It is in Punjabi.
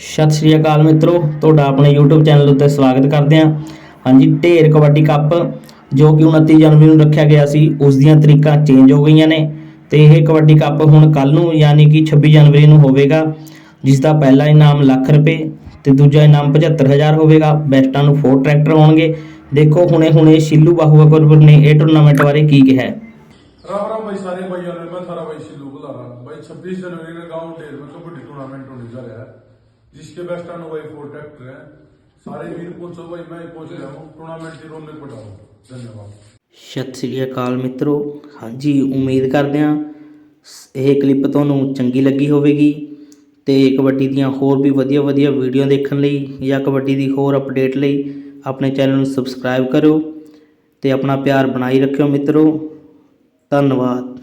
ਸਤਿ ਸ਼੍ਰੀ ਅਕਾਲ ਮਿੱਤਰੋ, ਤੁਹਾਡਾ ਆਪਣੇ YouTube ਚੈਨਲ ਉੱਤੇ ਸਵਾਗਤ ਕਰਦੇ ਹਾਂ। ਹਾਂਜੀ, ਢੇਰ ਕਬੱਡੀ ਕੱਪ, ਜੋ ਕਿ 29 ਜਨਵਰੀ ਨੂੰ ਰੱਖਿਆ ਗਿਆ ਸੀ, ਉਸ ਦੀਆਂ ਤਰੀਕਾਂ ਚੇਂਜ ਹੋ ਗਈਆਂ ਨੇ। ਤੇ ਇਹ ਕਬੱਡੀ ਕੱਪ ਹੁਣ ਕੱਲ ਨੂੰ, ਯਾਨੀ ਕਿ 26 ਜਨਵਰੀ ਨੂੰ ਹੋਵੇਗਾ ਜਿਸ ਦਾ ਪਹਿਲਾ ਇਨਾਮ ਲੱਖ ਰੁਪਏ ਤੇ ਦੂਜਾ ਇਨਾਮ 75000 ਹੋਵੇਗਾ। ਬੈਸਟਾਂ ਨੂੰ ਫੋਰ ਟਰੈਕਟਰ ਹੋਣਗੇ। ਦੇਖੋ, ਹੁਣੇ ਹੁਣੇ ਸ਼ਿੱਲੂ ਬਾਹੂ ਗੁਰਪੁਰ ਨੇ ਇਹ ਟੂਰਨਾਮੈਂਟ ਬਾਰੇ ਕੀ ਕਿਹਾ ਹੈ। ਰਾਮ ਰਾਮ ਬਾਈ, ਸਾਰੇ ਭਾਈਆਂ ਨੂੰ ਮੈਂ ਸਾਰਾ ਬਾਈ ਸ਼ਿੱਲੂ ਬੁਲਾ ਬਾਈ 26 ਜਨਵਰੀ ਨੂੰ ਗਾਉਂ ਢੇਰ ਵਿੱਚ ਕਬੱਡੀ ਟੂਰਨਾਮੈਂਟ ਹੋਣੀ ਜਾ ਰਿਹਾ। ਹੈ जिसके बेस्ट रन भाई फोर ट्रैक्टर हैं सारे वीर पहुंचो भाई मैं पहुंच गया हूँ टूर्नामेंट की रौनक बढ़ाओ धन्यवाद ਸਤਿ ਸ੍ਰੀ ਅਕਾਲ ਮਿੱਤਰੋ ਹਾਂਜੀ ਉਮੀਦ ਕਰਦੇ ਹਾਂ ਸ- ਇਹ ਕਲਿੱਪ ਤੁਹਾਨੂੰ ਚੰਗੀ ਲੱਗੀ ਹੋਵੇਗੀ ਤੇ ਕਬੱਡੀ ਦੀਆਂ ਹੋਰ ਵੀ ਵਧੀਆ ਵਧੀਆ ਵੀਡੀਓ ਦੇਖਣ ਲਈ ਜਾਂ ਕਬੱਡੀ ਦੀ ਹੋਰ ਅਪਡੇਟ ਲਈ ਆਪਣੇ ਚੈਨਲ ਨੂੰ ਸਬਸਕ੍ਰਾਈਬ ਕਰੋ ਤੇ ਆਪਣਾ ਪਿਆਰ ਬਣਾਈ ਰੱਖਿਓ ਮਿੱਤਰੋ ਧੰਨਵਾਦ